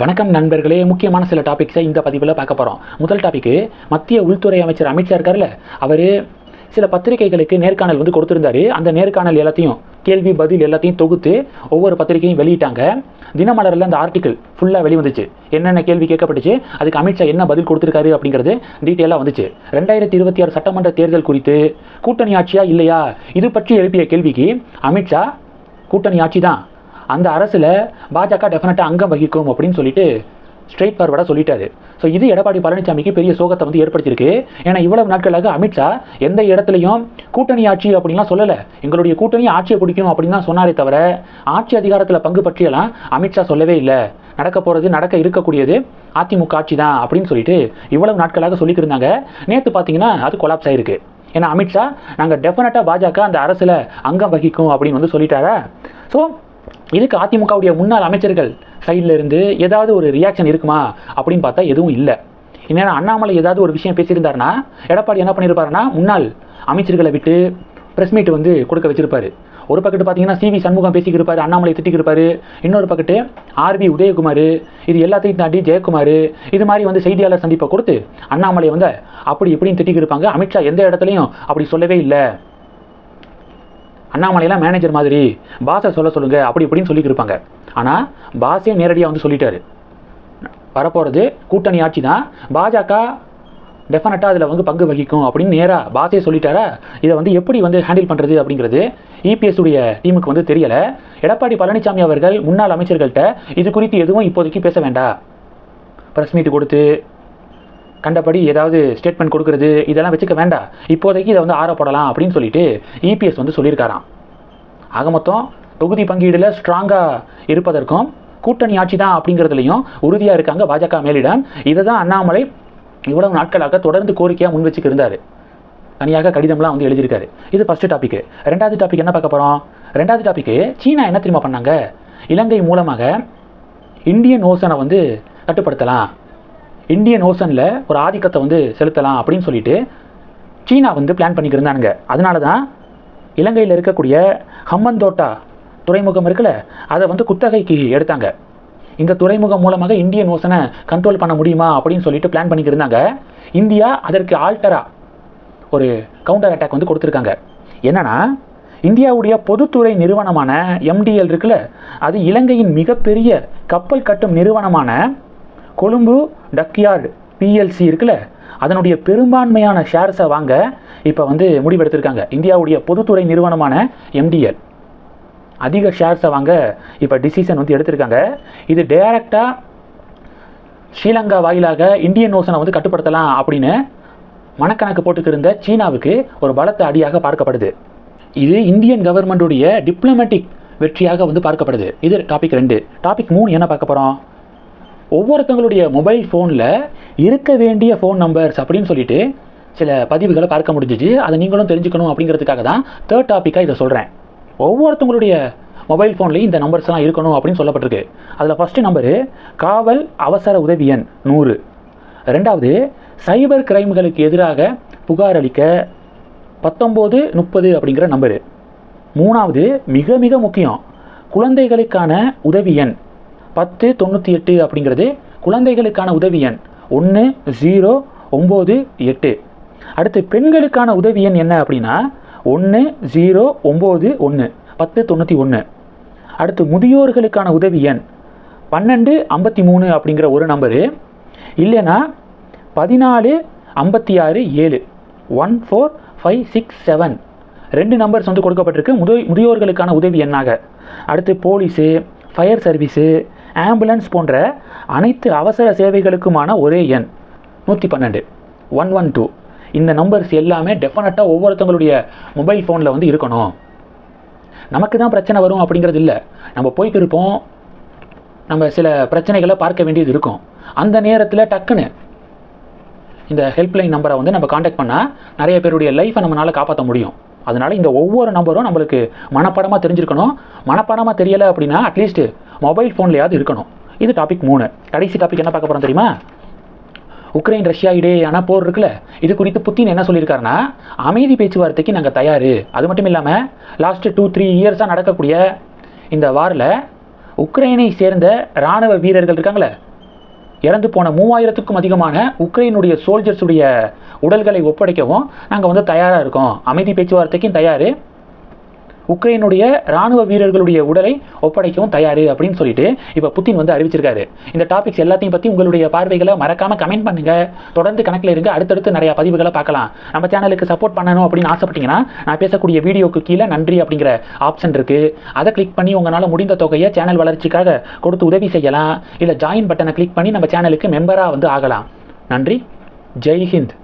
வணக்கம் நண்பர்களே முக்கியமான சில டாபிக்ஸை இந்த பதிவில் பார்க்க போகிறோம் முதல் டாபிக்கு மத்திய உள்துறை அமைச்சர் அமித்ஷா இருக்கார்ல அவர் சில பத்திரிகைகளுக்கு நேர்காணல் வந்து கொடுத்துருந்தாரு. அந்த நேர்காணல் எல்லாத்தையும் கேள்வி பதில் எல்லாத்தையும் தொகுத்து ஒவ்வொரு பத்திரிகையும் வெளியிட்டாங்க. தினமலரில் அந்த ஆர்டிக்கல் ஃபுல்லாக வெளிவந்துச்சு. என்னென்ன கேள்வி கேட்கப்பட்டுச்சு அதுக்கு அமித்ஷா என்ன பதில் கொடுத்துருக்காரு அப்படிங்கிறது டீட்டெயிலாக வந்துச்சு. ரெண்டாயிரத்தி இருபத்தி ஆறு சட்டமன்ற தேர்தல் குறித்து கூட்டணி ஆட்சியா இல்லையா? இது பற்றி எழுப்பிய கேள்விக்கு அமித்ஷா கூட்டணி ஆட்சி தான். அந்த அரசில் பாஜக டெஃபினட்டாக அங்கம் வகிக்கும் அப்படின்னு சொல்லிட்டு ஸ்ட்ரெயிட் ஃபார்வர்டாக சொல்லிட்டாரு. ஸோ இது எடப்பாடி பழனிசாமிக்கு பெரிய சோகத்தை வந்து ஏற்படுத்தியிருக்கு. ஏன்னா இவ்வளவு நாட்களாக அமித்ஷா எந்த இடத்துலையும் கூட்டணி ஆட்சி அப்படின்லாம் சொல்லலை. எங்களுடைய கூட்டணி ஆட்சியை பிடிக்கும் அப்படின்னு தான் சொன்னாரே தவிர ஆட்சி அதிகாரத்தில் பங்கு பற்றியெல்லாம் அமித்ஷா சொல்லவே இல்லை. நடக்க போகிறது நடக்க இருக்கக்கூடியது அதிமுக ஆட்சி தான் அப்படின்னு சொல்லிட்டு இவ்வளவு நாட்களாக சொல்லிட்டு இருந்தாங்க. நேற்று பார்த்தீங்கன்னா அது கொலாப்ஸ் ஆயிருக்கு. ஏன்னா அமித்ஷா நாங்கள் டெஃபினட்டாக பாஜக அந்த அரசில் அங்கம் வகிக்கும் அப்படின்னு வந்து சொல்லிட்டாரா? ஸோ இதுக்கு அதிமுகவுடைய முன்னாள் அமைச்சர்கள் சைடில் இருந்து ஏதாவது ஒரு ரியாக்ஷன் இருக்குமா அப்படின்னு பார்த்தா எதுவும் இல்லை. என்னென்னா அண்ணாமலை ஏதாவது ஒரு விஷயம் பேசியிருந்தாருன்னா எடப்பாடி என்ன பண்ணியிருப்பாருன்னா முன்னாள் அமைச்சர்களை விட்டு ப்ரெஸ் மீட் வந்து கொடுக்க வச்சிருப்பாரு. ஒரு பக்கத்து பார்த்தீங்கன்னா சிவி சண்முகம் பேசிக்கிருப்பாரு அண்ணாமலை திட்டிக்கிருப்பாரு இன்னொரு பக்கத்து ஆர்பி உதயகுமார் இது எல்லாத்தையும் தாண்டி ஜெயக்குமார் இது மாதிரி வந்து செய்தியாளர் சந்திப்பை கொடுத்து அண்ணாமலை வந்து அப்படி இப்படின்னு திட்டிக்கிருப்பாங்க அமித்ஷா எந்த இடத்துலையும் அப்படி சொல்லவே இல்லை. அண்ணாமலையெல்லாம் மேனேஜர் மாதிரி. பாஸை சொல்ல சொல்லுங்க அப்படி இப்படின்னு சொல்லிக்கிருப்பாங்க ஆனால் பாஸே நேரடியாக வந்து சொல்லிட்டாரு. வரப்போகிறது கூட்டணி ஆட்சி தான். பாஜக டெஃபினட்டாக அதில் வந்து பங்கு வகிக்கும் அப்படின்னு நேராக பாஸே சொல்லிட்டாரா? இதை வந்து எப்படி வந்து ஹேண்டில் பண்ணுறது அப்படிங்கிறது இபிஎஸ் உடைய டீமுக்கு வந்து தெரியலை. எடப்பாடி பழனிசாமி அவர்கள் முன்னாள் அமைச்சர்கள்ட்ட இது குறித்து எதுவும் இப்போதைக்கு பேச வேண்டாம். ப்ரெஸ் மீட் கொடுத்து கண்டபடி ஏதாவது ஸ்டேட்மெண்ட் கொடுக்கறது இதெல்லாம் வச்சுக்க வேண்டாம். இப்போதைக்கு இதை வந்து ஆற போடலாம் அப்படின்னு சொல்லிட்டு இபிஎஸ் வந்து சொல்லியிருக்காராம். ஆக மொத்தம் தொகுதி பங்கீடில் ஸ்ட்ராங்காக இருப்பதற்கும் கூட்டணி ஆட்சி தான் அப்படிங்கிறதுலையும் உறுதியாக இருக்காங்க பாஜக மேலிடம். இதை தான் அண்ணாமலை இவ்வளவு நாட்களாக தொடர்ந்து கோரிக்கையாக முன் வச்சுக்கு இருந்தார். தனியாக கடிதம்லாம் வந்து எழுதியிருக்காரு. இது ஃபஸ்ட்டு டாபிக் ரெண்டாவது டாபிக் என்ன பார்க்க போகிறோம் ரெண்டாவது டாப்பிக்கு சீனா என்ன தெரியுமா பண்ணாங்க? இலங்கை மூலமாக இந்தியன் ஓசனை வந்து கட்டுப்படுத்தலாம் இந்தியன் ஓசனில் ஒரு ஆதிக்கத்தை வந்து செலுத்தலாம் அப்படின்னு சொல்லிட்டு சீனா வந்து பிளான் பண்ணிக்கிருந்தானுங்க அதனால தான் இலங்கையில் இருக்கக்கூடிய ஹம்மந்தோட்டா துறைமுகம் இருக்குல்ல அதை வந்து குத்தகைக்கு எடுத்தாங்க. இந்த துறைமுகம் மூலமாக இந்தியன் ஓசனை கண்ட்ரோல் பண்ண முடியுமா அப்படின்னு சொல்லிட்டு பிளான் பண்ணிக்கிருந்தாங்க இந்தியா அதற்கு ஆல்டரா ஒரு கவுண்டர் அட்டாக் வந்து கொடுத்துருக்காங்க. என்னென்னா இந்தியாவுடைய பொதுத்துறை நிறுவனமான எம்டிஎல் இருக்குல்ல அது இலங்கையின் மிகப்பெரிய கப்பல் கட்டும் நிறுவனமான கொழும்பு டக்யார்டு பிஎல்சி இருக்குல்ல அதனுடைய பெரும்பான்மையான ஷேர்ஸை வாங்க இப்போ வந்து முடிவெடுத்திருக்காங்க. இந்தியாவுடைய பொதுத்துறை நிறுவனமான எம்டிஎல் அதிக ஷேர்ஸை வாங்க இப்போ டிசிஷன் வந்து எடுத்திருக்காங்க. இது டைரக்டாக ஸ்ரீலங்கா வாயிலாக இந்தியன் ஓசனை வந்து கட்டுப்படுத்தலாம் அப்படின்னு மனக்கணக்கு போட்டுக்கிருந்த சீனாவுக்கு ஒரு பலத்த அடியாக பார்க்கப்படுது. இது இந்தியன் கவர்மெண்ட்டுடைய டிப்ளமேட்டிக் வெற்றியாக வந்து பார்க்கப்படுது. இது டாபிக் ரெண்டு. டாபிக் மூணு என்ன பார்க்க போகிறோம் ஒவ்வொருத்தங்களுடைய மொபைல் ஃபோனில் இருக்க வேண்டிய ஃபோன் நம்பர்ஸ் அப்படின்னு சொல்லிட்டு சில பதிவுகளை பார்க்க முடிஞ்சிச்சு. அதை நீங்களும் தெரிஞ்சுக்கணும் அப்படிங்கிறதுக்காக தான் தேர்ட் டாப்பிக்காக இதை சொல்கிறேன் ஒவ்வொருத்தங்களுடைய மொபைல் ஃபோன்லேயும் இந்த நம்பர்ஸ்லாம் இருக்கணும் அப்படின்னு சொல்லப்பட்டிருக்கு. அதில் ஃபஸ்ட்டு நம்பரு காவல் அவசர உதவி எண் நூறு. ரெண்டாவது சைபர் கிரைம்களுக்கு எதிராக புகார் அளிக்க பத்தொம்போது முப்பது அப்படிங்கிற நம்பரு மூணாவது மிக மிக முக்கியம் குழந்தைகளுக்கான உதவி எண் பத்து தொண்ணூற்றி எட்டு அப்படிங்கிறது குழந்தைகளுக்கான உதவி எண். ஒன்று ஜீரோ ஒம்பது எட்டு. அடுத்து பெண்களுக்கான உதவி எண் என்ன அப்படின்னா ஒன்று ஜீரோ ஒம்பது ஒன்று பத்து தொண்ணூற்றி ஒன்று அடுத்து முதியோர்களுக்கான உதவி எண். பன்னெண்டு ஐம்பத்தி மூணு அப்படிங்கிற ஒரு நம்பரு. இல்லைன்னா பதினாலு ஐம்பத்தி ஆறு ஏழு. One four five six seven. ரெண்டு நம்பர்ஸ் வந்து கொடுக்கப்பட்டிருக்கு. முதியோர்களுக்கான உதவி எண்ணாக. அடுத்து போலீஸு ஃபயர் சர்வீஸு ஆம்புலன்ஸ் போன்ற அனைத்து அவசர சேவைகளுக்குமான ஒரே எண். நூற்றி பன்னெண்டு ஒன் ஒன் டூ. இந்த நம்பர்ஸ் எல்லாமே டெஃபினட்டாக ஒவ்வொருத்தங்களுடைய மொபைல் ஃபோனில் வந்து இருக்கணும். நமக்கு தான் பிரச்சனை வரும் அப்படிங்கிறது இல்லை. நம்ம போய்க்கு இருப்போம். நம்ம சில பிரச்சனைகளை பார்க்க வேண்டியது இருக்கும். அந்த நேரத்தில் டக்குன்னு இந்த ஹெல்ப்லைன் நம்பரை வந்து நம்ம காண்டாக்ட் பண்ணால் நிறைய பேருடைய லைஃப்பை நம்மளால் காப்பாற்ற முடியும். அதனால் இந்த ஒவ்வொரு நம்பரும் நம்மளுக்கு மனப்பாடமாக தெரிஞ்சிருக்கணும். மனப்பாடமாக தெரியலை அப்படின்னா அட்லீஸ்ட்டு மொபைல் ஃபோன்லையாவது இருக்கணும். இது டாபிக் மூணு. கடைசி டாபிக் என்ன பார்க்க போகிறோம் தெரியுமா? உக்ரைன் ரஷ்யா இடையேயான போர் இருக்குல்ல? இது குறித்து புத்தின் என்ன சொல்லியிருக்காருன்னா அமைதி பேச்சுவார்த்தைக்கு நாங்கள் தயார். அது மட்டும் இல்லாமல் லாஸ்ட்டு டூ த்ரீ இயர்ஸாக நடக்கக்கூடிய இந்த வாரில் உக்ரைனை சேர்ந்த இராணுவ வீரர்கள் இருக்காங்களே? இறந்து போன மூவாயிரத்துக்கும் அதிகமான உக்ரைனுடைய சோல்ஜர்ஸுடைய உடல்களை ஒப்படைக்கவும் நாங்கள் வந்து தயாராக இருக்கோம். அமைதி பேச்சுவார்த்தைக்கும் தயார். உக்ரைனுடைய ராணுவ வீரர்களுடைய உடலை ஒப்படைக்கவும் தயார் அப்படின்னு சொல்லிட்டு இப்போ புத்தின் வந்து அறிவிச்சிருக்காரு. இந்த டாபிக்ஸ் எல்லாத்தையும் பற்றி உங்களுடைய பார்வைகளை மறக்காம கமெண்ட் பண்ணுங்க. தொடர்ந்து கணக்கில் இருங்க. அடுத்தடுத்து நிறைய பதிவுகளை பார்க்கலாம். நம்ம சேனலுக்கு சப்போர்ட் பண்ணணும் அப்படின்னு ஆசைப்பட்டீங்கன்னா நான் பேசக்கூடிய வீடியோக்கு கீழே நன்றி அப்படிங்கிற ஆப்ஷன் இருக்கு. அதை கிளிக் பண்ணி உங்களால் முடிந்த தொகையை சேனல் வளர்ச்சிக்காக கொடுத்து உதவி செய்யலாம். இல்லை ஜாயின் பட்டனை கிளிக் பண்ணி நம்ம சேனலுக்கு மெம்பராக வந்து ஆகலாம். நன்றி. ஜெய் ஹிந்த்.